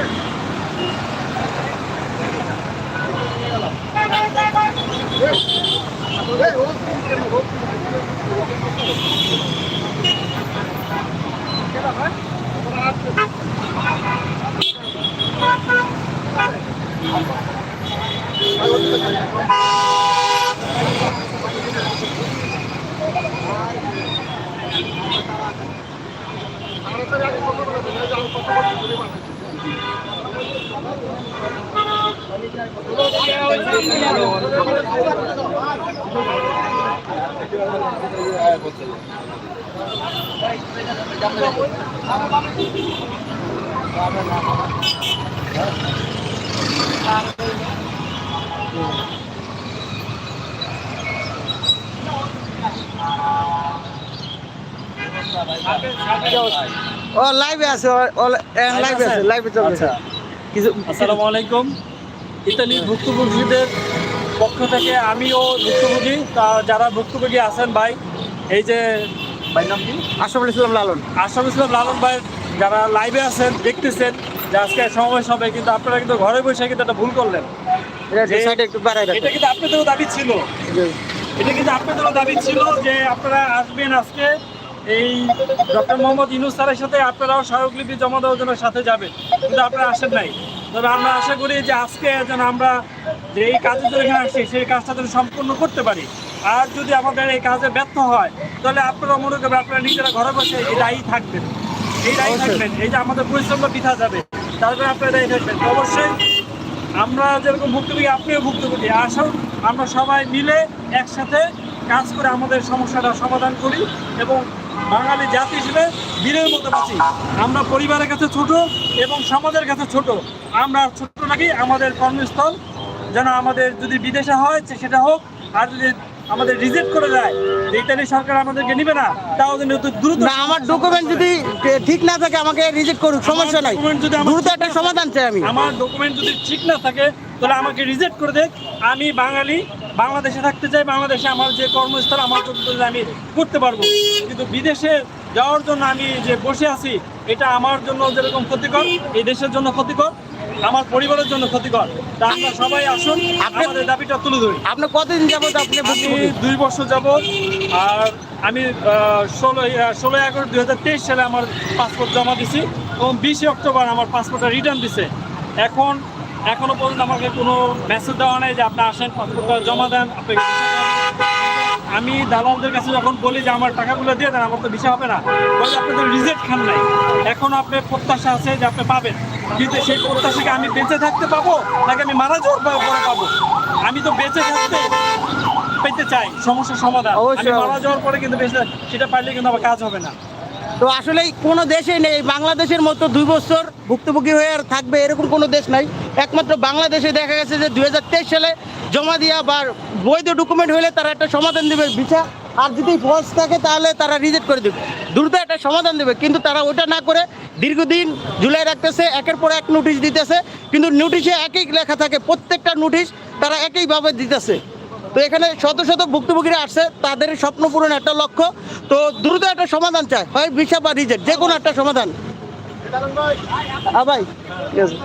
Yes. ও লাইভে আছে ও লাইভে আছে লাইভে চলছে আচ্ছা। কিছু আসসালামু আলাইকুম ইতালি ভুক্তভোগীদের পক্ষ থেকে আমিও ভুক্তভোগী। তা যারা ভুক্তভোগী আছেন ভাই এই যে ভাই নাম কি? আশরাফুল ইসলাম লালন। আশরাফ ইসলাম লালন ভাই যারা লাইভে আছেন দেখতেছেন যে আজকে সমাবেশ হবে কিন্তু আপনারা কিন্তু ঘরে বসে কিন্তু একটা ভুল করলেন। এটা কিন্তু আপনাদেরও দাবি ছিল। এটা কিন্তু আপনাদেরও দাবি ছিল যে আপনারা আসবেন আজকে। এই ডক্টর মোহাম্মদ ইনুস স্যারের সাথে আপনারাও স্মারকলিপি জমা দেওয়ার জন্য সাথে যাবেন। কিন্তু আপনারা আসেন নাই। তবে আমরা আশা করি যে আজকে যেন আমরা যে এই কাজের জন্য এখানে আসছি সেই কাজটা যেন সম্পূর্ণ করতে পারি। আর যদি আমাদের এই কাজে ব্যর্থ হয় তাহলে আপনারা মনে করবেন আপনারা নিজেরা ঘরে বসে এই দায়ী থাকবেন। এই দায়ী থাকবেন। এই যে আমাদের পরিশ্রমটা বৃথা যাবে তারপরে আপনারা দায়ী থাকবেন। অবশ্যই আমরা যেরকম ভুক্তভোগী আপনিও ভুক্তভোগী। আসুন আমরা সবাই মিলে একসাথে কাজ করে আমাদের সমস্যাটা সমাধান করি এবং বাঙালি জাতি হিসেবে বীরের মতো বাঁচি। আমরা পরিবারের কাছে ছোট এবং সমাজের কাছে ছোট। আমরা ছোট নাকি আমাদের কর্মস্থল যেন আমাদের যদি বিদেশে হয় যে সেটা হোক আর যদি আমাদের রিজেক্ট করে দেয়। যে ইতালি সরকার আমাদেরকে নিবে না তাও যেন অতি দ্রুত না আমার ডকুমেন্ট যদি ঠিক না থাকে আমাকে রিজেক্ট করুক সমস্যা নাই। যদি দ্রুত একটা সমাধান চাই আমি। আমার ডকুমেন্ট যদি ঠিক না থাকে তাহলে আমাকে রিজেক্ট করে দেখ আমি বাঙালি বাংলাদেশে থাকতে চাই বাংলাদেশে আমার যে কর্মস্থল আমার যোগ্যতা আমি করতে পারব। কিন্তু বিদেশে যাওয়ার জন্য আমি যে বসে আছি এটা আমার জন্য যেরকম ক্ষতিকর এই দেশের জন্য ক্ষতিকর। আমার পরিবারের জন্য ক্ষতিকর। তা আমরা সবাই আসুন আপনি- আমাদের দাবিটা তুলে ধরি। আপনি কতদিন যাবত আপনি আমি দুই বছর যাব আর আমি ষোলো ষোলো এগারো দুই হাজার তেইশ সালে আমার পাসপোর্ট জমা দিছি এবং বিশে অক্টোবর আমার পাসপোর্টটা রিটার্ন দিছে। এখন এখনও পর্যন্ত আমাকে কোনো মেসেজ দেওয়া নেই যে আপনি আসেন পাসপোর্টটা জমা দেন আপনাকে হবে। আমি দালালদের কাছে যখন বলি যে আমার টাকাগুলো দিয়ে দেন আমার তো ভিসা হবে না। বলে আপনাদের রিজেক্ট খান নাই। এখন আপনার প্রত্যাশা আছে যে আপনি পাবেন। কিন্তু সেই প্রত্যাশাকে আমি বেঁচে থাকতে পাবো নাকি আমি মারা যাওয়ার পর পাবো? আমি তো বেঁচে থাকতে পেতে চাই সমস্যার সমাধান। আমি মারা যাওয়ার পরে কিন্তু বেঁচে সেটা পারলে কিন্তু আমার কাজ হবে না। তো আসলে কোনো দেশে নেই বাংলাদেশের মতো দুই বছর ভুক্তভোগী হয়ে আর থাকবে এরকম কোনো দেশ নাই। একমাত্র বাংলাদেশে দেখা গেছে যে দুই হাজার তেইশ সালে জমা দিয়া বা বৈধ ডকুমেন্ট হলে তারা একটা সমাধান দেবে ভিসা। আর যদি ফলস থাকে তাহলে তারা রিজেক্ট করে দেবে। দ্রুত একটা সমাধান দেবে, কিন্তু তারা ওটা না করে দীর্ঘদিন জুলাই রাখতেছে, একের পর এক নোটিশ দিতেছে, কিন্তু নোটিশে একই লেখা থাকে, প্রত্যেকটা নোটিশ তারা একইভাবে দিতেছে। তো এখানে শত শত ভুক্তভোগীরা আসছে, তাদের স্বপ্ন পূরণ একটা লক্ষ্য। তো দ্রুত একটা সমাধান চায় হয় ভিসা বা রিজেক্ট যে কোনো একটা সমাধান। ভাই। ঠিক আছে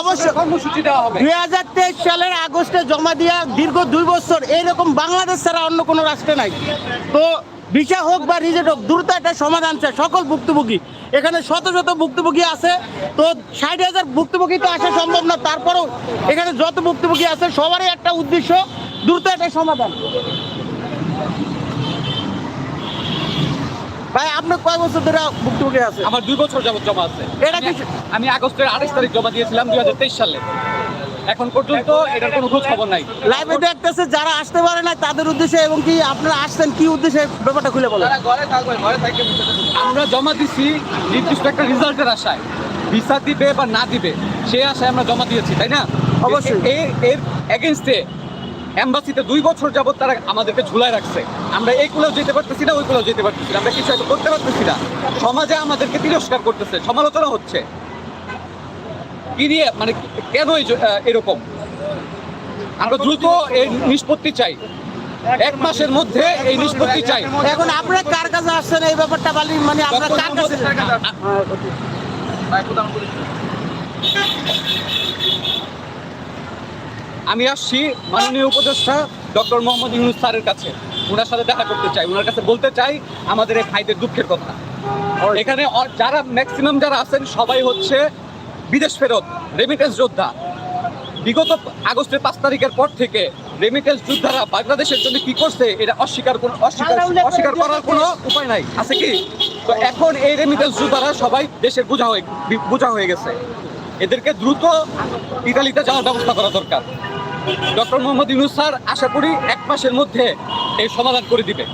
অবশ্যই। কর্মসূচি দেওয়া হবে। দুই হাজার তেইশ সালের আগস্টে জমা দিয়া দীর্ঘ দুই বছর এইরকম বাংলাদেশ ছাড়া অন্য কোনো রাষ্ট্রে নাই। তো ভিসা হোক বা রিজেক্ট হোক দ্রুত একটা সমাধান চায় সকল ভুক্তভোগী। এখানে শত শত ভুক্তভোগী আছে। তো ষাট হাজার ভুক্তভোগী তো আসা সম্ভব না। তারপরেও এখানে যত ভুক্তভোগী আছে সবারই একটা উদ্দেশ্য দ্রুত একটা সমাধান। ভাই আপনি কয় বছর ধরে ভুক্তভোগী আছে আমার দুই বছর যাবত জমা আছে। এটা কি আমি আগস্টের আঠাশ তারিখ জমা দিয়েছিলাম দুই হাজার তেইশ সালে। এখন পর্যন্ত এটার কোনো খোঁজ খবর নাই। লাইভে দেখতেছে যারা আসতে পারে না তাদের উদ্দেশ্যে এবং কি আপনারা আসছেন কি উদ্দেশ্যে ব্যাপারটা খুলে বলেন? আমরা জমা দিছি নির্দিষ্ট একটা রেজাল্টের আশায়। ভিসা দিবে বা না দিবে সে আশায় আমরা জমা দিয়েছি তাই না? অবশ্যই। এর এগেনস্টে এম্বাসিতে দুই বছর যাবত তারা আমাদেরকে ঝুলায় রাখছে। আমরা এই কুলেও যেতে পারতেছি না ওই কুলেও যেতে পারতেছি না। আমরা কিছু একটা করতে পারতেছি না। সমাজে আমাদেরকে তিরস্কার করতেছে সমালোচনা হচ্ছে। কি নিয়ে? মানে কেন এরকম? আমরা দ্রুত এই নিষ্পত্তি চাই। এক মাসের মধ্যে এই নিষ্পত্তি চাই। এখন আপনারা কার কাছে আসছেন? এই ব্যাপারটা বলি মানে আপনারা কার কাছে আমি আসছি মাননীয় উপদেষ্টা ডক্টর মোহাম্মদ ইউনুস স্যারের কাছে। ওনার সাথে দেখা করতে চাই। ওনার কাছে বলতে চাই আমাদের এই ভাইদের দুঃখের কথা। এখানে যারা ম্যাক্সিমাম যারা আছেন সবাই হচ্ছে বিদেশ ফেরত রেমিটেন্স যোদ্ধা। বিগত আগস্টের পাঁচ তারিখের পর থেকে রেমিটেন্স যোদ্ধারা বাংলাদেশের জন্য কি করছে এটা অস্বীকার কোন অস্বীকার অস্বীকার করার কোনো উপায় নাই। আছে কি? তো এখন এই রেমিটেন্স যোদ্ধারা সবাই দেশের বোঝা হয়ে বোঝা হয়ে গেছে। এদেরকে দ্রুত ইতালিতে যাওয়ার ব্যবস্থা করা দরকার। ডক্টর মোহাম্মদ ইউনুস স্যার, আশা করি এক মাসের মধ্যে এই সমাধান করে দিবে।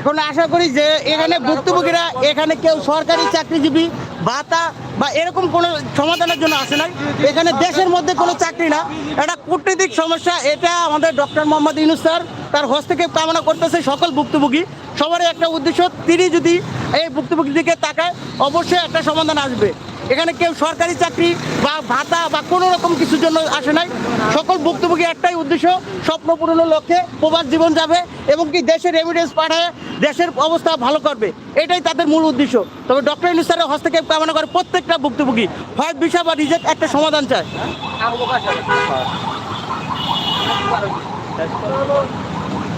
এখন আশা করি যে এখানে ভুক্তভোগীরা, এখানে কেউ সরকারি চাকরিজীবী, ভাতা বা এরকম কোনো সমাধানের জন্য আসে নাই। এখানে দেশের মধ্যে কোনো চাকরি না। এটা কূটনৈতিক সমস্যা, এটা আমাদের ডক্টর মোহাম্মদ ইউনুস স্যার তার হস্তক্ষেপ কামনা করতেছে সকল ভুক্তভোগী। সবারই একটা উদ্দেশ্য, তিনি যদি এই ভুক্তভোগীর দিকে তাকায়, অবশ্যই একটা সমাধান আসবে। এখানে কেউ সরকারি চাকরি বা ভাতা বা কোনো রকম কিছুর জন্য আসে নাই। সকল ভুক্তভোগী একটাই উদ্দেশ্য, স্বপ্ন পূরণের লক্ষ্যে প্রবাস জীবন যাবে এবং কি দেশের এভিডেন্স পাঠায়, দেশের অবস্থা ভালো করবে। এটাই তাদের মূল উদ্দেশ্য। তবে ডক্টর ইনুসারের হস্তক্ষেপ কামনা করে প্রত্যেকটা ভুক্তভোগী হয় বিষয় বা রিজেক্ট একটা সমাধান চায়।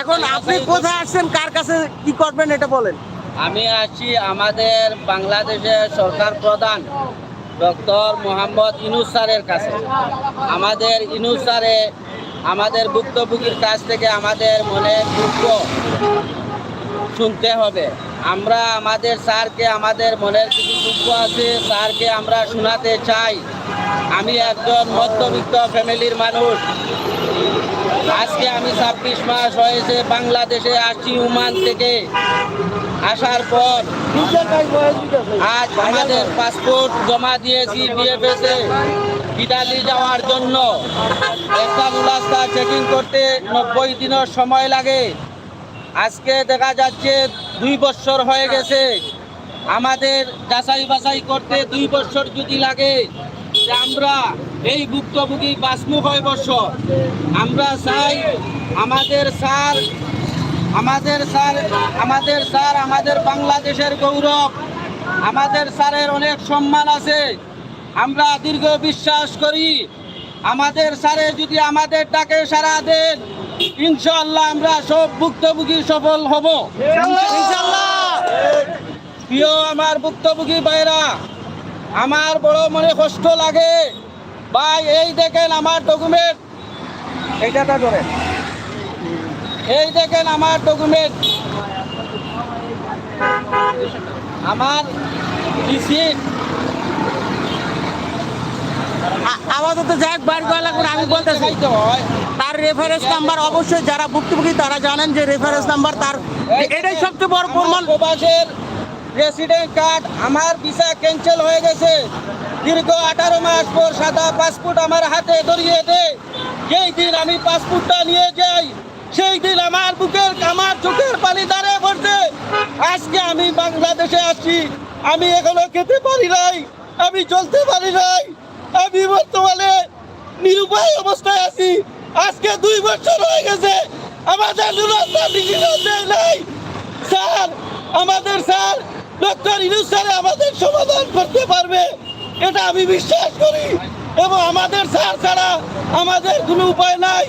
এখন আপনি কোথায় আসছেন? কার কাছে কি করবেন এটা বলেন। আমি আছি আমাদের বাংলাদেশের সরকার প্রধান ডক্টর মোহাম্মদ ইনুস স্যারের কাছে। আমাদের ইনুস স্যারে আমাদের ভুক্তভোগীর কাছ থেকে আমাদের মনের দুঃখ শুনতে হবে। আমরা আমাদের স্যারকে, আমাদের মনের কিছু দুঃখ আছে, স্যারকে আমরা শোনাতে চাই। আমি একজন মধ্যবিত্ত ফ্যামিলির মানুষ। আজকে আমি ছাব্বিশ মাস হয়েছে বাংলাদেশে আসছি উমান থেকে। আসার পর আজ আমাদের পাসপোর্ট জমা দিয়েছি বিএফএসে। ইটালি যাওয়ার জন্য। একটা মুলাস্তা চেকিং করতে নব্বই দিনের সময় লাগে। আজকে দেখা যাচ্ছে দুই বছর হয়ে গেছে। আমাদের যাচাই বাছাই করতে দুই বছর যদি লাগে আমরা এই ভুক্তভোগী কয় বছর আমরা চাই আমাদের স্যার আমাদের স্যার আমাদের স্যার, আমাদের বাংলাদেশের গৌরব, আমাদের স্যারের অনেক সম্মান আছে। আমরা দীর্ঘ বিশ্বাস করি, আমাদের স্যারে যদি আমাদের ডাকে সারা দেন ইনশাল্লাহ আমরা সব ভুক্তভোগী সফল হব। ইনশাল্লাহ প্রিয় আমার ভুক্তভোগী ভাইরা, আমার বড় মনে কষ্ট লাগে। ভাই এই দেখেন আমার ডকুমেন্ট এইটাটা ধরে এই দেখেন আমার ডকুমেন্ট আমার রিসিট আপাতত যাক গলা করে আমি বলতেছি। দেখাইতে হয় তার রেফারেন্স নাম্বার অবশ্যই যারা ভুক্তভোগী তারা জানেন যে রেফারেন্স নাম্বার তার এটাই সবচেয়ে বড় প্রমাণ। প্রবাসের রেসিডেন্ট কার্ড আমার ভিসা ক্যান্সেল হয়ে গেছে। দীর্ঘ আঠারো মাস পর সাদা পাসপোর্ট আমার হাতে ধরিয়ে দেয় যেই দিন আমি পাসপোর্টটা নিয়ে যাই, সেই দিন আমার বুকের আমার চোখের পানি দাঁড়িয়ে পড়ছে আজকে আমি বাংলাদেশে আসছি। আমি এখনও খেতে পারি নাই, আমি চলতে পারি নাই। আমি বর্তমানে নিরুপায় অবস্থায় আছি। আজকে দুই বছর হয়ে গেছে। আমাদের নুরস্তা নাই। স্যার, আমাদের স্যার ডক্টর ইনুস স্যার আমাদের সমাধান করতে পারবে, এটা আমি বিশ্বাস করি। এবং আমাদের স্যার ছাড়া আমাদের কোনো উপায় নাই।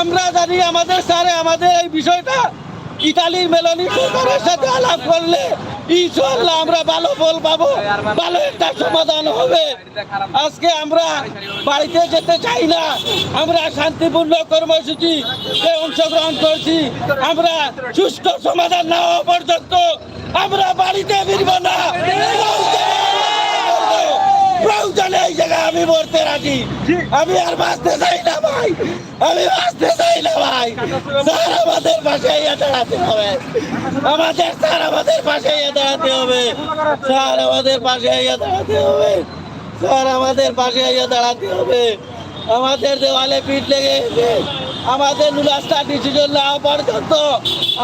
আমরা জানি আমাদের স্যারে আমাদের এই বিষয়টা ইতালির মেলনি সরকারের সাথে আলাপ করলে ইনশাল্লাহ আমরা ভালো ফল পাবো। ভালো একটা সমাধান হবে। আজকে আমরা বাড়িতে যেতে চাই না। আমরা শান্তিপূর্ণ কর্মসূচি অংশগ্রহণ করছি। আমরা সুষ্ঠু সমাধান না হওয়া পর্যন্ত আমরা বাড়িতে ফিরব না। প্রয়োজনে এই জায়গায় আমি মরতে রাজি। আমি আর বাঁচতে চাই না ভাই। আমি বাঁচতে চাই না ভাই। স্যার আমাদের পাশে দাঁড়াতে হবে। আমাদের স্যার আমাদের পাশে দাঁড়াতে হবে। স্যার আমাদের পাশে দাঁড়াতে হবে। স্যার আমাদের পাশে দাঁড়াতে হবে। আমাদের দেওয়ালে পিঠ লেগে গেছে। আমাদের নুলাসটা ডিসিশন না হওয়া পর্যন্ত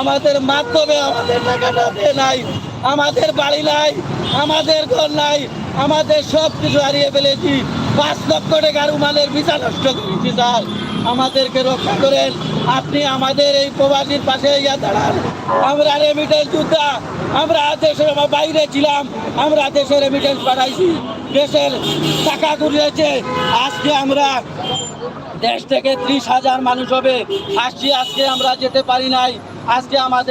আমাদের মাধ্যমে আমাদের টাকাটা দিয়ে নাই। আমাদের বাড়ি নাই, আমাদের ঘর নাই, আমাদের সব কিছু হারিয়ে ফেলেছি। পাঁচ লক্ষ টাকার উমানের ভিসা নষ্ট করেছি, স্যার। আমাদেরকে রক্ষা করেন। আপনি আমাদের এই প্রবাসীর পাশে ইয়া দাঁড়ান। আমরা রেমিটেন্স যোদ্ধা। আমরা দেশের বাইরে ছিলাম। আমরা দেশে রেমিটেন্স পাঠাইছি। দেশের টাকা ঘুরিয়েছে আজকে আমরা দেশ থেকে ত্রিশ হাজার মানুষ হবে। আসছি, আজকে আমরা যেতে পারি নাই। আজকে আমাদের